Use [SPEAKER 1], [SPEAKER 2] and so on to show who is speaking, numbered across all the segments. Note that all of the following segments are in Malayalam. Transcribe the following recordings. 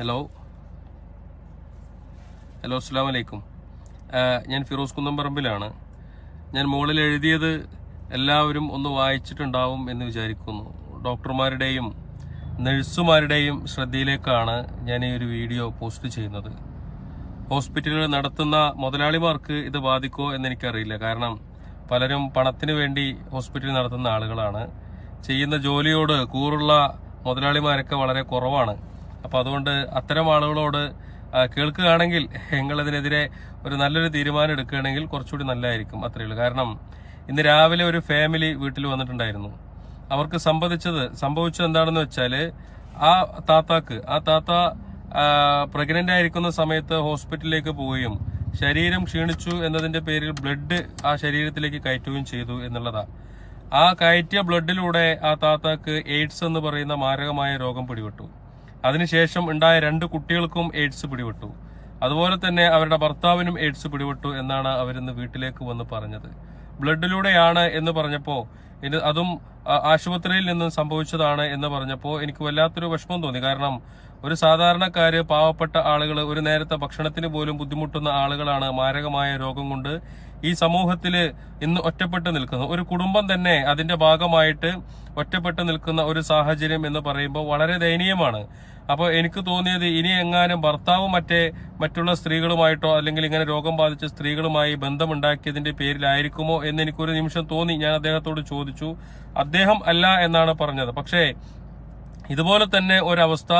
[SPEAKER 1] ഹലോ ഹലോ അസ്സാം വലൈക്കും ഞാൻ ഫിറോസ് കുന്നംപറമ്പിലാണ്. ഞാൻ മുകളിൽ എഴുതിയത് എല്ലാവരും ഒന്ന് വായിച്ചിട്ടുണ്ടാവും എന്ന് വിചാരിക്കുന്നു. ഡോക്ടർമാരുടെയും നഴ്സുമാരുടെയും ശ്രദ്ധയിലേക്കാണ് ഞാൻ ഈ ഒരു വീഡിയോ പോസ്റ്റ് ചെയ്യുന്നത്. ഹോസ്പിറ്റലുകൾ നടത്തുന്ന മുതലാളിമാർക്ക് ഇത് ബാധിക്കോ എന്ന് എനിക്കറിയില്ല. കാരണം പലരും പണത്തിന് വേണ്ടി ഹോസ്പിറ്റൽ നടത്തുന്ന ആളുകളാണ്. ചെയ്യുന്ന ജോലിയോട് കൂറുള്ള മുതലാളിമാരൊക്കെ വളരെ കുറവാണ്. അപ്പൊ അതുകൊണ്ട് അത്തരം ആളുകളോട് കേൾക്കുകയാണെങ്കിൽ ഞങ്ങളതിനെതിരെ ഒരു നല്ലൊരു തീരുമാനം എടുക്കുകയാണെങ്കിൽ കുറച്ചുകൂടി നല്ലതായിരിക്കും അത്രയേ ഉള്ളൂ. കാരണം ഇന്ന് രാവിലെ ഒരു ഫാമിലി വീട്ടിൽ വന്നിട്ടുണ്ടായിരുന്നു. അവർക്ക് സംബന്ധിച്ചത് സംഭവിച്ചത് എന്താണെന്ന് വെച്ചാൽ ആ താത്താക്ക് ആ താത്ത പ്രഗ്നന്റ് ആയിരിക്കുന്ന സമയത്ത് ഹോസ്പിറ്റലിലേക്ക് പോവുകയും ശരീരം ക്ഷീണിച്ചു എന്നതിന്റെ പേരിൽ ബ്ലഡ് ആ ശരീരത്തിലേക്ക് കയറ്റുകയും ചെയ്തു എന്നുള്ളതാ. ആ കയറ്റിയ ബ്ലഡിലൂടെ ആ താത്താക്ക് എയ്ഡ്സ് എന്ന് പറയുന്ന മാരകമായ രോഗം പിടിപെട്ടു. അതിനുശേഷം ഉണ്ടായ രണ്ട് കുട്ടികൾക്കും എയ്ഡ്സ് പിടിപെട്ടു. അതുപോലെ തന്നെ അവരുടെ ഭർത്താവിനും എയ്ഡ്സ് പിടിപെട്ടു എന്നാണ് അവരിന്ന് വീട്ടിലേക്ക് വന്ന് പറഞ്ഞത്. ബ്ലഡിലൂടെയാണ് എന്ന് പറഞ്ഞപ്പോൾ അതും ആശുപത്രിയിൽ നിന്നും സംഭവിച്ചതാണ് എന്ന് പറഞ്ഞപ്പോൾ എനിക്ക് വല്ലാത്തൊരു വിഷമം തോന്നി. കാരണം ഒരു സാധാരണക്കാര് പാവപ്പെട്ട ആളുകൾ ഒരു നേരത്തെ ഭക്ഷണത്തിന് പോലും ബുദ്ധിമുട്ടുന്ന ആളുകളാണ് മാരകമായ രോഗം കൊണ്ട് ഈ സമൂഹത്തിൽ ഇന്ന് ഒറ്റപ്പെട്ടു നിൽക്കുന്നത്. ഒരു കുടുംബം തന്നെ അതിന്റെ ഭാഗമായിട്ട് ഒറ്റപ്പെട്ടു നിൽക്കുന്ന ഒരു സാഹചര്യം എന്ന് പറയുമ്പോൾ വളരെ ദയനീയമാണ്. അപ്പോൾ എനിക്ക് തോന്നിയത് ഇനി എങ്ങാനും ഭർത്താവ് മറ്റേ മറ്റുള്ള സ്ത്രീകളുമായിട്ടോ അല്ലെങ്കിൽ ഇങ്ങനെ രോഗം ബാധിച്ച സ്ത്രീകളുമായി ബന്ധമുണ്ടാക്കിയതിന്റെ പേരിലായിരിക്കുമോ എന്ന് എനിക്കൊരു നിമിഷം തോന്നി. ഞാൻ അദ്ദേഹത്തോട് ചോദിച്ചു. അദ്ദേഹം അല്ല എന്നാണ് പറഞ്ഞത്. പക്ഷേ ഇതുപോലെ തന്നെ ഒരവസ്ഥ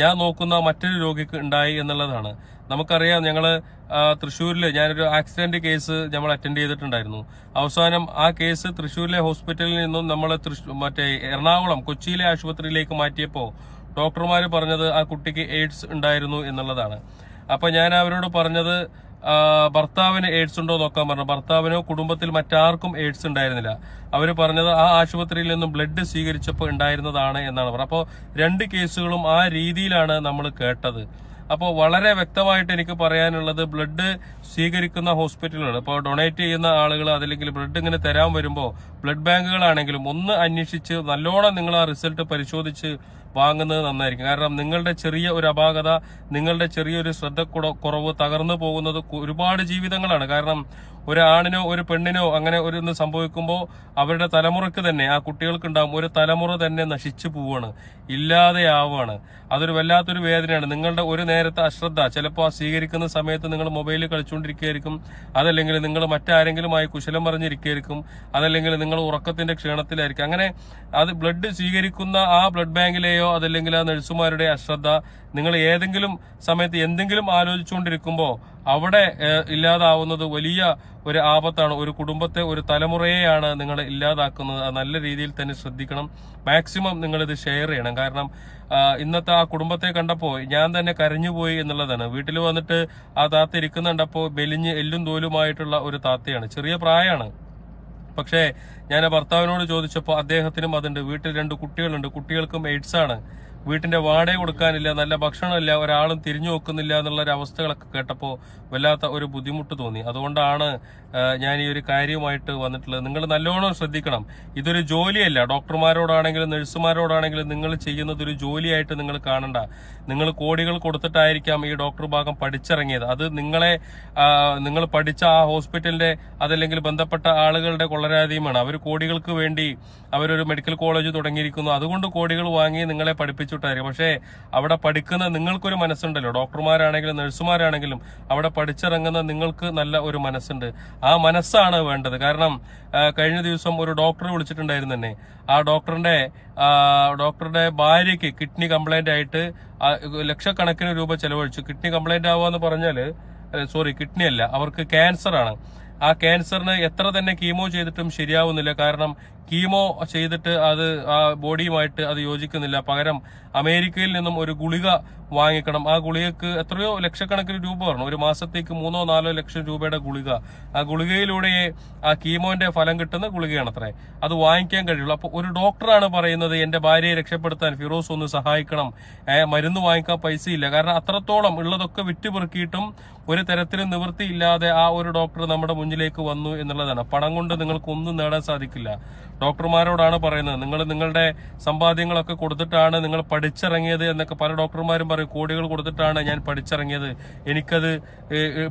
[SPEAKER 1] ഞാൻ നോക്കുന്ന മറ്റൊരു രോഗിക്ക് ഉണ്ടായി എന്നുള്ളതാണ്. നമുക്കറിയാം ഞങ്ങൾ തൃശ്ശൂരിൽ ഞാനൊരു ആക്സിഡന്റ് കേസ് നമ്മൾ അറ്റൻഡ് ചെയ്തിട്ടുണ്ടായിരുന്നു. അവസാനം ആ കേസ് തൃശ്ശൂരിലെ ഹോസ്പിറ്റലിൽ നിന്നും നമ്മൾ മറ്റേ എറണാകുളം കൊച്ചിയിലെ ആശുപത്രിയിലേക്ക് മാറ്റിയപ്പോൾ ഡോക്ടർമാർ പറഞ്ഞത് ആ കുട്ടിക്ക് എയ്ഡ്സ് ഉണ്ടായിരുന്നു എന്നുള്ളതാണ്. അപ്പൊ ഞാൻ അവരോട് പറഞ്ഞത് ഭർത്താവിന് എയ്ഡ്സ് ഉണ്ടോ നോക്കാൻ പറഞ്ഞു. ഭർത്താവിനോ കുടുംബത്തിൽ മറ്റാർക്കും എയ്ഡ്സ് ഉണ്ടായിരുന്നില്ല. അവർ പറഞ്ഞത് ആ ആശുപത്രിയിൽ നിന്നും ബ്ലഡ് സ്വീകരിച്ചപ്പോൾ ഉണ്ടായിരുന്നതാണ് എന്നാണ് പറഞ്ഞത്. അപ്പോൾ രണ്ട് കേസുകളും ആ രീതിയിലാണ് നമ്മൾ കേട്ടത്. അപ്പോൾ വളരെ വ്യക്തമായിട്ട് എനിക്ക് പറയാനുള്ളത് ബ്ലഡ് സ്വീകരിക്കുന്ന ഹോസ്പിറ്റലുകൾ ഇപ്പോൾ ഡൊണേറ്റ് ചെയ്യുന്ന ആളുകൾ അതല്ലെങ്കിൽ ബ്ലഡ് ഇങ്ങനെ തരാൻ വരുമ്പോൾ ബ്ലഡ് ബാങ്കുകളാണെങ്കിലും ഒന്ന് അന്വേഷിച്ച് നല്ലോണം നിങ്ങൾ ആ റിസൾട്ട് പരിശോധിച്ച് വാങ്ങുന്നത് നന്നായിരിക്കും. കാരണം നിങ്ങളുടെ ചെറിയ ഒരു അപാകത നിങ്ങളുടെ ചെറിയൊരു ശ്രദ്ധ കുറ- കുറവ് തകർന്നു പോകുന്നത് ഒരുപാട് ജീവിതങ്ങളാണ്. കാരണം ഒരാണിനോ ഒരു പെണ്ണിനോ അങ്ങനെ ഒരു സംഭവിക്കുമ്പോൾ അവരുടെ തലമുറയ്ക്ക് തന്നെ ആ കുട്ടികൾക്ക് ഉണ്ടാവും ഒരു തലമുറ തന്നെ നശിച്ചു പോവാണ്. ഇല്ലാതെയാവുകയാണ് അതൊരു വല്ലാത്തൊരു വേദനയാണ്. നിങ്ങളുടെ ഒരു നേരത്തെ അശ്രദ്ധ ചിലപ്പോൾ ആ സ്വീകരിക്കുന്ന സമയത്ത് നിങ്ങൾ മൊബൈലിൽ കളിച്ചുകൊണ്ടിരിക്കുകയായിരിക്കും. അതല്ലെങ്കിൽ നിങ്ങൾ മറ്റാരെങ്കിലുമായി കുശലം പറഞ്ഞിരിക്കുകയായിരിക്കും. അതല്ലെങ്കിൽ നിങ്ങൾ ഉറക്കത്തിന്റെ ക്ഷീണത്തിലായിരിക്കും. അങ്ങനെ അത് ബ്ലഡ് സ്വീകരിക്കുന്ന ആ ബ്ലഡ് ബാങ്കിലെയോ അതല്ലെങ്കിൽ ആ നഴ്സുമാരുടെ അശ്രദ്ധ നിങ്ങൾ ഏതെങ്കിലും സമയത്ത് എന്തെങ്കിലും ആലോചിച്ചുകൊണ്ടിരിക്കുമ്പോൾ അവിടെ ഇല്ലാതാവുന്നത് വലിയ ഒരു ആപത്താണ്. ഒരു കുടുംബത്തെ ഒരു തലമുറയെയാണ് നിങ്ങൾ ഇല്ലാതാക്കുന്നത്. നല്ല രീതിയിൽ തന്നെ ശ്രദ്ധിക്കണം. മാക്സിമം നിങ്ങൾ ഇത് ഷെയർ ചെയ്യണം. കാരണം ഇന്നത്തെ ആ കുടുംബത്തെ കണ്ടപ്പോൾ ഞാൻ തന്നെ കരഞ്ഞുപോയി എന്നുള്ളതാണ്. വീട്ടിൽ വന്നിട്ട് ആ താത്ത ഇരിക്കുന്നുണ്ടപ്പോൾ ബെലിഞ്ഞ് എല്ലും തോലുമായിട്ടുള്ള ഒരു താത്തയാണ്. ചെറിയ പ്രായമാണ് പക്ഷേ ഞാൻ ഭർത്താവിനോട് ചോദിച്ചപ്പോൾ അദ്ദേഹത്തിനും അതുണ്ട്. വീട്ടിൽ രണ്ട് കുട്ടികളുണ്ട്. കുട്ടികൾക്കും എയ്ഡ്സ് ആണ് വീട്ടിന്റെ വാടക കൊടുക്കാനില്ല നല്ല ഭക്ഷണമില്ല ഒരാളും തിരിഞ്ഞു നോക്കുന്നില്ല എന്നുള്ള ഒരു അവസ്ഥകളൊക്കെ കേട്ടപ്പോൾ വല്ലാത്ത ഒരു ബുദ്ധിമുട്ട് തോന്നി. അതുകൊണ്ടാണ് ഞാൻ ഈ ഒരു കാര്യവുമായിട്ട് വന്നിട്ടുള്ളത്. നിങ്ങൾ നല്ലോണം ശ്രദ്ധിക്കണം. ഇതൊരു ജോലിയല്ല. ഡോക്ടർമാരോടാണെങ്കിലും നഴ്സുമാരോടാണെങ്കിലും നിങ്ങൾ ചെയ്യുന്നത് ഒരു ജോലിയായിട്ട് നിങ്ങൾ കാണണ്ട. നിങ്ങൾ കോടികൾ കൊടുത്തിട്ടായിരിക്കാം ഈ ഡോക്ടർ ഭാഗം പഠിച്ചിറങ്ങിയത്. അത് നിങ്ങളെ നിങ്ങൾ പഠിച്ച ആ ഹോസ്പിറ്റലിന്റെ അതല്ലെങ്കിൽ ബന്ധപ്പെട്ട ആളുകളുടെ കൊള്ളരാതിയുമാണ്. അവർ കോടികൾക്ക് വേണ്ടി അവരൊരു മെഡിക്കൽ കോളേജ് തുടങ്ങിയിരിക്കുന്നു. അതുകൊണ്ട് കോടികൾ വാങ്ങി നിങ്ങളെ പഠിപ്പിച്ചുവിട്ടായിരിക്കും പക്ഷേ അവിടെ പഠിക്കുന്ന നിങ്ങൾക്കൊരു മനസ്സുണ്ടല്ലോ. ഡോക്ടർമാരാണെങ്കിലും നഴ്സുമാരാണെങ്കിലും അവിടെ പഠിച്ചിറങ്ങുന്ന നിങ്ങൾക്ക് നല്ല ഒരു മനസ്സുണ്ട്. ആ മനസ്സാണ് വേണ്ടത്. കാരണം കഴിഞ്ഞ ദിവസം ഒരു ഡോക്ടറെ വിളിച്ചിട്ടുണ്ടായിരുന്നു തന്നെ ആ ഡോക്ടറിന്റെ ഡോക്ടറുടെ ഭാര്യയ്ക്ക് കിഡ്നി കംപ്ലൈന്റ് ആയിട്ട് ലക്ഷക്കണക്കിന് രൂപ ചെലവഴിച്ചു. കിഡ്നി കംപ്ലൈന്റ് ആവുക പറഞ്ഞാൽ സോറി കിഡ്നി അല്ല അവർക്ക് ക്യാൻസർ ആണ് ആ ക്യാൻസറിന് എത്ര തന്നെ കീമോ ചെയ്തിട്ടും ശരിയാവുന്നില്ല. കാരണം കീമോ ചെയ്തിട്ട് അത് ആ ബോഡിയുമായിട്ട് അത് യോജിക്കുന്നില്ല. പകരം അമേരിക്കയിൽ നിന്നും ഒരു ഗുളിക വാങ്ങിക്കണം. ആ ഗുളികക്ക് എത്രയോ ലക്ഷക്കണക്കിന് രൂപ പറഞ്ഞു ഒരു മാസത്തേക്ക് മൂന്നോ നാലോ ലക്ഷം രൂപയുടെ ഗുളിക. ആ ഗുളികയിലൂടെ ആ കീമോന്റെ ഫലം കിട്ടുന്ന ഗുളികയാണ് അത്രേ അത് വാങ്ങിക്കാൻ കഴിയുള്ളൂ. അപ്പൊ ഒരു ഡോക്ടറാണ് പറയുന്നത് എന്റെ ഭാര്യയെ രക്ഷപ്പെടുത്താൻ ഫിറോസ് ഒന്ന് സഹായിക്കണം. മരുന്ന് വാങ്ങിക്കാൻ പൈസ ഇല്ല കാരണം അത്രത്തോളം ഉള്ളതൊക്കെ വിറ്റുപെറുക്കിയിട്ടും ഒരു തരത്തിലും നിവൃത്തിയില്ലാതെ ആ ഒരു ഡോക്ടർ നമ്മുടെ മുന്നിലേക്ക് വന്നു എന്നുള്ളതാണ്. പണം കൊണ്ട് നിങ്ങൾക്ക് ഒന്നും നേടാൻ സാധിക്കില്ല. ഡോക്ടർമാരോടാണ് പറയുന്നത്. നിങ്ങൾ നിങ്ങളുടെ സമ്പാദ്യങ്ങളൊക്കെ കൊടുത്തിട്ടാണ് നിങ്ങൾ പഠിച്ചിറങ്ങിയത് എന്നൊക്കെ പല ഡോക്ടർമാരും പറയും. കോടികൾ കൊടുത്തിട്ടാണ് ഞാൻ പഠിച്ചിറങ്ങിയത്. എനിക്കത്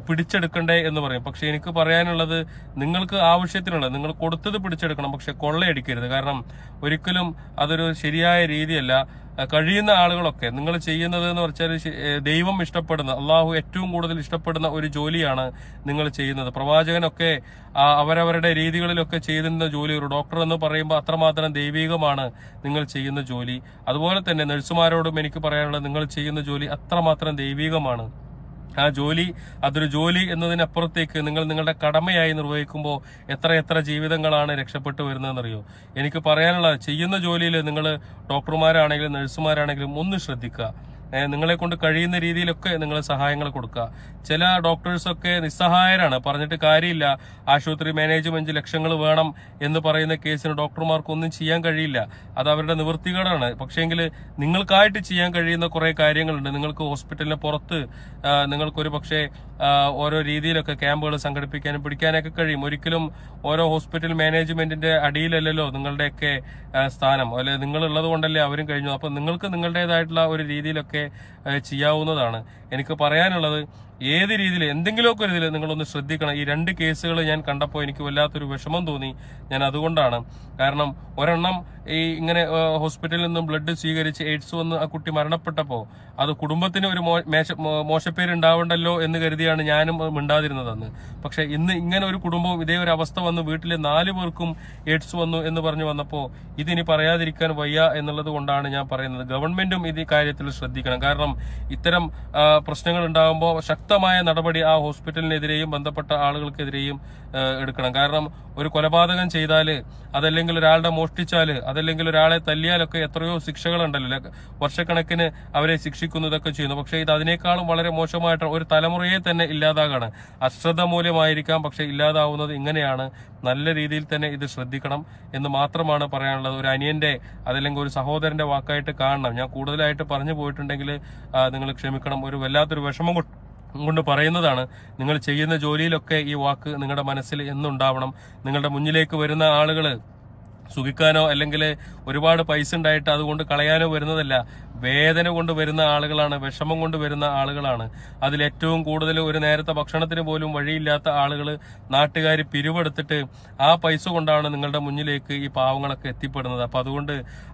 [SPEAKER 1] പിടിച്ചെടുക്കണ്ടേ എന്ന് പറയും. പക്ഷെ എനിക്ക് പറയാനുള്ളത് നിങ്ങൾക്ക് ആവശ്യത്തിനുള്ള നിങ്ങൾ കൊടുത്തത് പിടിച്ചെടുക്കണം. പക്ഷെ കൊള്ളയടിക്കരുത്. കാരണം ഒരിക്കലും അതൊരു ശരിയായ രീതിയല്ല. കഴിയുന്ന ആളുകളൊക്കെ നിങ്ങൾ ചെയ്യുന്നത് എന്ന് വെച്ചാൽ ദൈവം ഇഷ്ടപ്പെടുന്ന അള്ളാഹു ഏറ്റവും കൂടുതൽ ഇഷ്ടപ്പെടുന്ന ഒരു ജോലിയാണ് നിങ്ങൾ ചെയ്യുന്നത്. പ്രവാചകനൊക്കെ അവരവരുടെ രീതികളിലൊക്കെ ചെയ്തിരുന്ന ജോലി ഒരു ഡോക്ടർ എന്ന് പറയുമ്പോൾ അത്രമാത്രം ദൈവികമാണ് നിങ്ങൾ ചെയ്യുന്ന ജോലി. അതുപോലെ തന്നെ നഴ്സുമാരോടും എനിക്ക് പറയാനുള്ളത് നിങ്ങൾ ചെയ്യുന്ന ജോലി അത്രമാത്രം ദൈവികമാണ്. ആ ജോലി അതൊരു ജോലി എന്നതിനപ്പുറത്തേക്ക് നിങ്ങൾ നിങ്ങളുടെ കടമയായി നിർവഹിക്കുമ്പോൾ എത്ര എത്ര ജീവിതങ്ങളാണ് രക്ഷപ്പെട്ടു വരുന്നതെന്നറിയോ? എനിക്ക് പറയാനുള്ള ചെയ്യുന്ന ജോലിയിൽ നിങ്ങൾ ഡോക്ടർമാരാണെങ്കിലും നഴ്സുമാരാണെങ്കിലും ഒന്ന് ശ്രദ്ധിക്കുക. നിങ്ങളെ കൊണ്ട് കഴിയുന്ന രീതിയിലൊക്കെ നിങ്ങൾ സഹായങ്ങൾ കൊടുക്കുക. ചില ഡോക്ടേഴ്സൊക്കെ നിസ്സഹായരാണ്. പറഞ്ഞിട്ട് കാര്യമില്ല. ആശുപത്രി മാനേജ്മെന്റ് ലക്ഷങ്ങൾ വേണം എന്ന് പറയുന്ന കേസിന് ഡോക്ടർമാർക്കൊന്നും ചെയ്യാൻ കഴിയില്ല. അത് അവരുടെ നിവൃത്തികേടാണ്. പക്ഷേങ്കിൽ നിങ്ങൾക്കായിട്ട് ചെയ്യാൻ കഴിയുന്ന കുറെ കാര്യങ്ങളുണ്ട്. നിങ്ങൾക്ക് ഹോസ്പിറ്റലിന് പുറത്ത് നിങ്ങൾക്കൊരു പക്ഷേ ഓരോ രീതിയിലൊക്കെ ക്യാമ്പുകൾ സംഘടിപ്പിക്കാനും പിടിക്കാനൊക്കെ കഴിയും. ഒരിക്കലും ഓരോ ഹോസ്പിറ്റൽ മാനേജ്മെന്റിന്റെ അടിയിലല്ലല്ലോ നിങ്ങളുടെയൊക്കെ സ്ഥാനം. അല്ലെ നിങ്ങളുള്ളത് കൊണ്ടല്ലേ അവരും കഴിഞ്ഞു. അപ്പൊ നിങ്ങൾക്ക് നിങ്ങളുടേതായിട്ടുള്ള ഒരു രീതിയിലൊക്കെ ചെയ്യാവുന്നതാണ്. എനിക്ക് പറയാനുള്ളത് ഏത് രീതിയിൽ എന്തെങ്കിലുമൊക്കെ ഒരു ഇതിൽ നിങ്ങളൊന്ന് ശ്രദ്ധിക്കണം. ഈ രണ്ട് കേസുകൾ ഞാൻ കണ്ടപ്പോൾ എനിക്ക് വല്ലാത്തൊരു വിഷമം തോന്നി. ഞാൻ അതുകൊണ്ടാണ്. കാരണം ഒരെണ്ണം ഈ ഇങ്ങനെ ഹോസ്പിറ്റലിൽ നിന്നും ബ്ലഡ് സ്വീകരിച്ച് എയ്ഡ്സ് വന്ന് ആ കുട്ടി മരണപ്പെട്ടപ്പോൾ അത് കുടുംബത്തിന് ഒരു മോശപ്പേര് ഉണ്ടാവണ്ടല്ലോ എന്ന് കരുതിയാണ് ഞാനും മിണ്ടാതിരുന്നത് പക്ഷെ ഇന്ന് ഇങ്ങനെ ഒരു കുടുംബവും ഇതേ ഒരു അവസ്ഥ വന്ന് വീട്ടിലെ നാല് പേർക്കും എയ്ഡ്സ് വന്നു എന്ന് പറഞ്ഞു വന്നപ്പോൾ ഇതിനി പറയാതിരിക്കാൻ വയ്യ എന്നുള്ളത് കൊണ്ടാണ് ഞാൻ പറയുന്നത്. ഗവൺമെന്റും ഇത് കാര്യത്തിൽ ശ്രദ്ധിക്കണം. കാരണം ഇത്തരം പ്രശ്നങ്ങൾ ഉണ്ടാകുമ്പോൾ ശക്തമായ നടപടി ആ ഹോസ്പിറ്റലിനെതിരെയും ബന്ധപ്പെട്ട ആളുകൾക്കെതിരെയും എടുക്കണം. കാരണം ഒരു കൊലപാതകം ചെയ്താൽ അതല്ലെങ്കിൽ ഒരാളുടെ മോഷ്ടിച്ചാൽ അതല്ലെങ്കിൽ ഒരാളെ തല്ലിയാലൊക്കെ എത്രയോ ശിക്ഷകളുണ്ടല്ലോ. വർഷക്കണക്കിന് അവരെ ശിക്ഷിക്കുന്നു ഇതൊക്കെ ചെയ്യുന്നു. പക്ഷേ ഇത് അതിനേക്കാളും വളരെ മോശമായിട്ട് ഒരു തലമുറയെ തന്നെ ഇല്ലാതാകാണ്. അശ്രദ്ധ മൂല്യമായിരിക്കാം പക്ഷെ ഇല്ലാതാവുന്നത് ഇങ്ങനെയാണ്. നല്ല രീതിയിൽ തന്നെ ഇത് ശ്രദ്ധിക്കണം എന്ന് മാത്രമാണ് പറയാനുള്ളത്. ഒരു അനിയന്റെ അതല്ലെങ്കിൽ ഒരു സഹോദരന്റെ വാക്കായിട്ട് കാണണം. ഞാൻ കൂടുതലായിട്ട് പറഞ്ഞു പോയിട്ടുണ്ടെങ്കിൽ നിങ്ങൾ ക്ഷമിക്കണം ഒരു വല്ലാത്തൊരു വിഷമം കൊണ്ട് പറയുന്നതാണ് നിങ്ങൾ ചെയ്യുന്ന ജോലിയിലൊക്കെ ഈ വാക്ക് നിങ്ങളുടെ മനസ്സിൽ എന്നുണ്ടാവണം. നിങ്ങളുടെ മുന്നിലേക്ക് വരുന്ന ആളുകൾ സുഖിക്കാനോ അല്ലെങ്കിൽ ഒരുപാട് പൈസ ഉണ്ടായിട്ട് അതുകൊണ്ട് കളയാനോ വരുന്നതല്ല. വേദന കൊണ്ട് വരുന്ന ആളുകളാണ് വിഷമം കൊണ്ട് വരുന്ന ആളുകളാണ്. അതിൽ ഏറ്റവും കൂടുതൽ ഒരു നേരത്തെ ഭക്ഷണത്തിന് പോലും വഴിയില്ലാത്ത ആളുകൾ നാട്ടുകാർ പിരിവെടുത്തിട്ട് ആ പൈസ കൊണ്ടാണ് നിങ്ങളുടെ മുന്നിലേക്ക് ഈ പാവങ്ങളൊക്കെ എത്തിപ്പെടുന്നത്. അപ്പൊ അതുകൊണ്ട്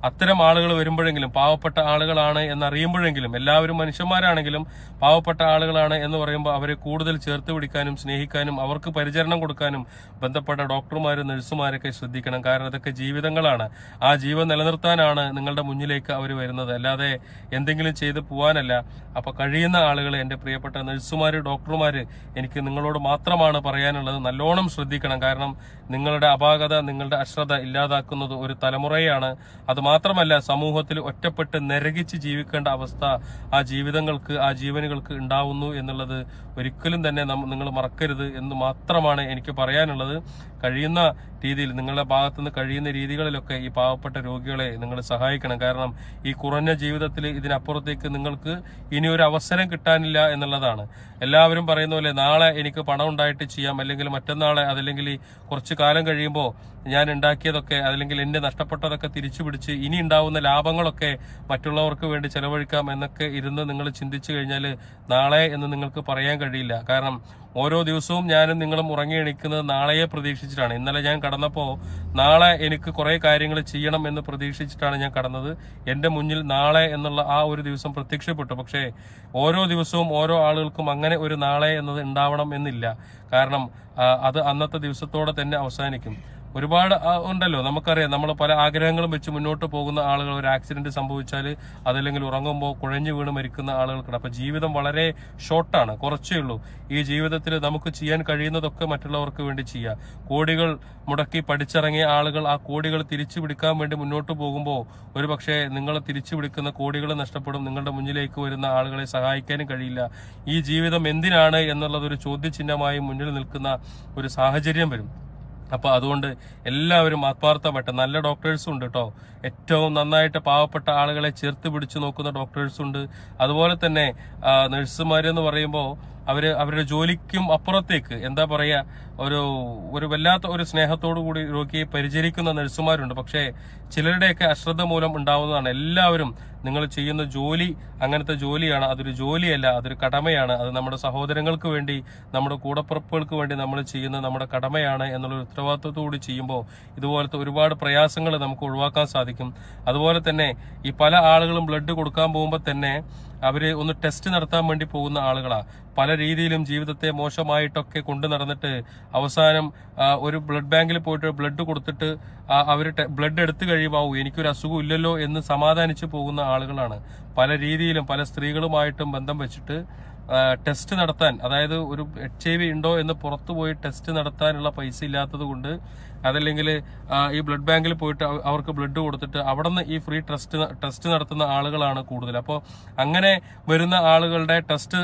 [SPEAKER 1] അത്തരം ആളുകൾ വരുമ്പോഴെങ്കിലും പാവപ്പെട്ട ആളുകളാണ് എന്നറിയുമ്പോഴെങ്കിലും എല്ലാവരും മനുഷ്യന്മാരാണെങ്കിലും പാവപ്പെട്ട ആളുകളാണ് എന്ന് പറയുമ്പോൾ അവരെ കൂടുതൽ ചേർത്ത് പിടിക്കാനും സ്നേഹിക്കാനും അവർക്ക് പരിചരണം കൊടുക്കാനും ബന്ധപ്പെട്ട ഡോക്ടർമാരും നഴ്സുമാരൊക്കെ ശ്രദ്ധിക്കണം. കാരണം അതൊക്കെ ജീവിതങ്ങളാണ്. ആ ജീവൻ നിലനിർത്താനാണ് നിങ്ങളുടെ മുന്നിലേക്ക് അവർ വരുന്നത്. അല്ലാതെ എന്തെങ്കിലും ചെയ്ത് പോകാനല്ല അപ്പൊ കഴിയുന്ന ആളുകൾ എന്റെ പ്രിയപ്പെട്ട നഴ്സുമാര് ഡോക്ടർമാര് എനിക്ക് നിങ്ങളോട് മാത്രമാണ് പറയാനുള്ളത്. നല്ലോണം ശ്രദ്ധിക്കണം. കാരണം നിങ്ങളുടെ അപാകത നിങ്ങളുടെ അശ്രദ്ധ ഇല്ലാതാക്കുന്നത് ഒരു തലമുറയാണ്. അത് മാത്രമല്ല സമൂഹത്തിൽ ഒറ്റപ്പെട്ട് നരകിച്ച് ജീവിക്കേണ്ട അവസ്ഥ ആ ജീവിതങ്ങൾക്ക് ആ ജീവനുകൾക്ക് ഉണ്ടാവുന്നു എന്നുള്ളത് ഒരിക്കലും തന്നെ നിങ്ങൾ മറക്കരുത് എന്ന് മാത്രമാണ് എനിക്ക് പറയാനുള്ളത്. കഴിയുന്ന രീതിയിൽ നിങ്ങളുടെ ഭാഗത്തുനിന്ന് കഴിയുന്ന രീതികളിലൊക്കെ ഈ പാവപ്പെട്ട രോഗികളെ നിങ്ങൾ സഹായിക്കണം. കാരണം ഈ കുറഞ്ഞ ജീവിതത്തിൽ ഇതിനപ്പുറത്തേക്ക് നിങ്ങൾക്ക് ഇനി ഒരു അവസരം കിട്ടാനില്ല എന്നുള്ളതാണ്. എല്ലാവരും പറയുന്ന പോലെ നാളെ എനിക്ക് പണം ഉണ്ടായിട്ട് ചെയ്യാം അല്ലെങ്കിൽ മറ്റന്നാളെ അതല്ലെങ്കിൽ കുറച്ച് കാലം കഴിയുമ്പോൾ ഞാൻ ഉണ്ടാക്കിയതൊക്കെ അല്ലെങ്കിൽ എന്റെ നഷ്ടപ്പെട്ടതൊക്കെ തിരിച്ചു പിടിച്ച് ഇനി ഉണ്ടാവുന്ന ലാഭങ്ങളൊക്കെ മറ്റുള്ളവർക്ക് വേണ്ടി ചെലവഴിക്കാം എന്നൊക്കെ ഇരുന്ന് നിങ്ങൾ ചിന്തിച്ചു കഴിഞ്ഞാൽ നാളെ എന്ന് നിങ്ങൾക്ക് പറയാൻ കഴിയില്ല. കാരണം ഓരോ ദിവസവും ഞാനും നിങ്ങളും ഉറങ്ങി എണീക്കുന്നത് നാളെയെ പ്രതീക്ഷിച്ചിട്ടാണ്. ഇന്നലെ ഞാൻ കടന്നപ്പോൾ നാളെ എനിക്ക് കുറേ കാര്യങ്ങൾ ചെയ്യണം എന്ന് പ്രതീക്ഷിച്ചിട്ടാണ് ഞാൻ കടന്നത്. എന്റെ മുന്നിൽ നാളെ എന്നുള്ള ആ ഒരു ദിവസം പ്രത്യക്ഷപ്പെട്ടു. പക്ഷേ ഓരോ ദിവസവും ഓരോ ആളുകൾക്കും അങ്ങനെ ഒരു നാളെ എന്നത് ഉണ്ടാവണം എന്നില്ല. കാരണം അത് അന്നത്തെ ദിവസത്തോടെ തന്നെ അവസാനിക്കും. ഒരുപാട് ഉണ്ടല്ലോ. നമുക്കറിയാം നമ്മൾ പല ആഗ്രഹങ്ങളും വെച്ച് മുന്നോട്ട് പോകുന്ന ആളുകൾ ഒരു ആക്സിഡന്റ് സംഭവിച്ചാൽ അതല്ലെങ്കിൽ ഉറങ്ങുമ്പോൾ കുഴഞ്ഞു വീണ് മരിക്കുന്ന ആളുകൾക്കുണ്ട്. അപ്പൊ ജീവിതം വളരെ ഷോർട്ടാണ് കുറച്ചേ ഉള്ളൂ. ഈ ജീവിതത്തിൽ നമുക്ക് ചെയ്യാൻ കഴിയുന്നതൊക്കെ മറ്റുള്ളവർക്ക് വേണ്ടി ചെയ്യാം. കോടികൾ മുടക്കി പഠിച്ചിറങ്ങിയ ആളുകൾ ആ കോടികൾ തിരിച്ചു പിടിക്കാൻ വേണ്ടി മുന്നോട്ട് പോകുമ്പോൾ ഒരു പക്ഷേ നിങ്ങൾ തിരിച്ചു പിടിക്കുന്ന കോടികൾ നഷ്ടപ്പെടും. നിങ്ങളുടെ മുന്നിലേക്ക് വരുന്ന ആളുകളെ സഹായിക്കാനും കഴിയില്ല. ഈ ജീവിതം എന്തിനാണ് എന്നുള്ളത് ഒരു ചോദ്യചിഹ്നമായി മുന്നിൽ നിൽക്കുന്ന ഒരു സാഹചര്യം വരും. അപ്പൊ അതുകൊണ്ട് എല്ലാവരും ആത്മാർത്ഥമായിട്ട് നല്ല ഡോക്ടേഴ്സും ഉണ്ട് കേട്ടോ ഏറ്റവും നന്നായിട്ട് പാവപ്പെട്ട ആളുകളെ ചേർത്ത് പിടിച്ചു നോക്കുന്ന ഡോക്ടേഴ്സും ഉണ്ട്. അതുപോലെ തന്നെ നഴ്സുമാരെന്ന് പറയുമ്പോൾ അവർ അവരുടെ ജോലിക്കും അപ്പുറത്തേക്ക് എന്താ പറയുക ഒരു ഒരു വല്ലാത്ത ഒരു സ്നേഹത്തോടു കൂടി രോഗിയെ പരിചരിക്കുന്ന നഴ്സുമാരുണ്ട്. പക്ഷേ ചിലരുടെയൊക്കെ അശ്രദ്ധ മൂലം ഉണ്ടാവുന്നതാണ്. എല്ലാവരും നിങ്ങൾ ചെയ്യുന്ന ജോലി അങ്ങനത്തെ ജോലിയാണ്. അതൊരു ജോലിയല്ല അതൊരു കടമയാണ്. അത് നമ്മുടെ സഹോദരങ്ങൾക്ക് വേണ്ടി നമ്മുടെ കൂടപ്പുറപ്പുകൾക്ക് വേണ്ടി നമ്മൾ ചെയ്യുന്ന നമ്മുടെ കടമയാണ് എന്നുള്ള ഒരു ഉത്തരവാദിത്വത്തോടുകൂടി ചെയ്യുമ്പോൾ ഇതുപോലത്തെ ഒരുപാട് പ്രയാസങ്ങൾ നമുക്ക് ഒഴിവാക്കാൻ സാധിക്കും. അതുപോലെ തന്നെ ഈ പല ആളുകളും ബ്ലഡ് കൊടുക്കാൻ പോകുമ്പോൾ തന്നെ അവർ ഒന്ന് ടെസ്റ്റ് നടത്താൻ വേണ്ടി പോകുന്ന ആളുകളാ. പല രീതിയിലും ജീവിതത്തെ മോശമായിട്ടൊക്കെ കൊണ്ടു നടന്നിട്ട് അവസാനം ഒരു ബ്ലഡ് ബാങ്കിൽ പോയിട്ട് ബ്ലഡ് കൊടുത്തിട്ട് അവർ ബ്ലഡ് എടുത്തു കഴിയുമ്പോൾ "ഔ, എനിക്കൊരു അസുഖം ഇല്ലല്ലോ എന്ന് സമാധാനിച്ചു പോകുന്ന ആളുകളാണ് പല രീതിയിലും പല സ്ത്രീകളുമായിട്ടും ബന്ധം വെച്ചിട്ട് ടെസ്റ്റ് നടത്താൻ അതായത് ഒരു എച്ച് ഐ വി ഉണ്ടോ എന്ന് പുറത്തു പോയി ടെസ്റ്റ് നടത്താനുള്ള പൈസ ഇല്ലാത്തത് കൊണ്ട് അതല്ലെങ്കിൽ ഈ ബ്ലഡ് ബാങ്കിൽ പോയിട്ട് അവർക്ക് ബ്ലഡ് കൊടുത്തിട്ട് അവിടെ നിന്ന് ഈ ഫ്രീ ടെസ്റ്റ് ടെസ്റ്റ് നടത്തുന്ന ആളുകളാണ് കൂടുതൽ. അപ്പോൾ അങ്ങനെ വരുന്ന ആളുകളുടെ ടെസ്റ്റ്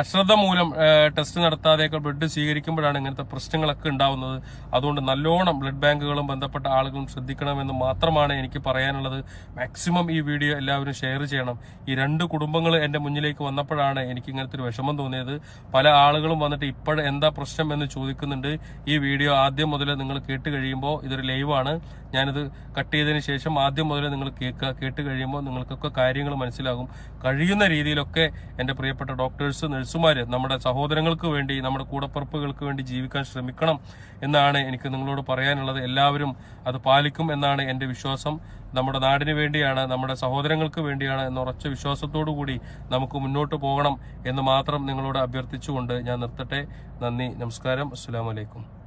[SPEAKER 1] അശ്രദ്ധ മൂലം ടെസ്റ്റ് നടത്താതെയൊക്കെ ബ്ലഡ് സ്വീകരിക്കുമ്പോഴാണ് ഇങ്ങനത്തെ പ്രശ്നങ്ങളൊക്കെ ഉണ്ടാവുന്നത്. അതുകൊണ്ട് നല്ലോണം ബ്ലഡ് ബാങ്കുകളും ബന്ധപ്പെട്ട ആളുകളും ശ്രദ്ധിക്കണമെന്ന് മാത്രമാണ് എനിക്ക് പറയാനുള്ളത്. മാക്സിമം ഈ വീഡിയോ എല്ലാവരും ഷെയർ ചെയ്യണം. ഈ രണ്ട് കുടുംബങ്ങൾ എന്റെ മുന്നിലേക്ക് വന്നപ്പോഴാണ് എനിക്ക് ഇങ്ങനത്തെ ഒരു വിഷമം തോന്നിയത്. പല ആളുകളും വന്നിട്ട് ഇപ്പോഴും എന്താ പ്രശ്നം എന്ന് ചോദിക്കുന്നുണ്ട്. ഈ വീഡിയോ ആദ്യം മുതൽ നിങ്ങൾ കേട്ട് കഴിയുമ്പോൾ ഇതൊരു ലൈവാണ് ഞാനിത് കട്ട് ചെയ്തതിന് ശേഷം ആദ്യം മുതൽ നിങ്ങൾ കേൾക്കുക കേട്ട് കഴിയുമ്പോൾ നിങ്ങൾക്കൊക്കെ കാര്യങ്ങൾ മനസ്സിലാകും. കഴിയുന്ന രീതിയിലൊക്കെ എന്റെ പ്രിയപ്പെട്ട ഡോക്ടേഴ്സ് നഴ്സുമാർ നമ്മുടെ സഹോദരങ്ങൾക്ക് വേണ്ടി നമ്മുടെ കൂടപ്പുറപ്പുകൾക്ക് വേണ്ടി ജീവിക്കാൻ ശ്രമിക്കണം എന്നാണ് എനിക്ക് നിങ്ങളോട് പറയാനുള്ളത്. എല്ലാവരും അത് പാലിക്കും എന്നാണ് എന്റെ വിശ്വാസം. നമ്മുടെ നാടിന് വേണ്ടിയാണ് നമ്മുടെ സഹോദരങ്ങൾക്ക് വേണ്ടിയാണ് എന്ന ഉറച്ച വിശ്വാസത്തോടു കൂടി നമുക്ക് മുന്നോട്ട് പോകണം എന്ന് മാത്രം നിങ്ങളോട് അഭ്യർത്ഥിച്ചുകൊണ്ട് ഞാൻ നിർത്തട്ടെ. നന്ദി നമസ്കാരം. അസ്സാം വലൈക്കും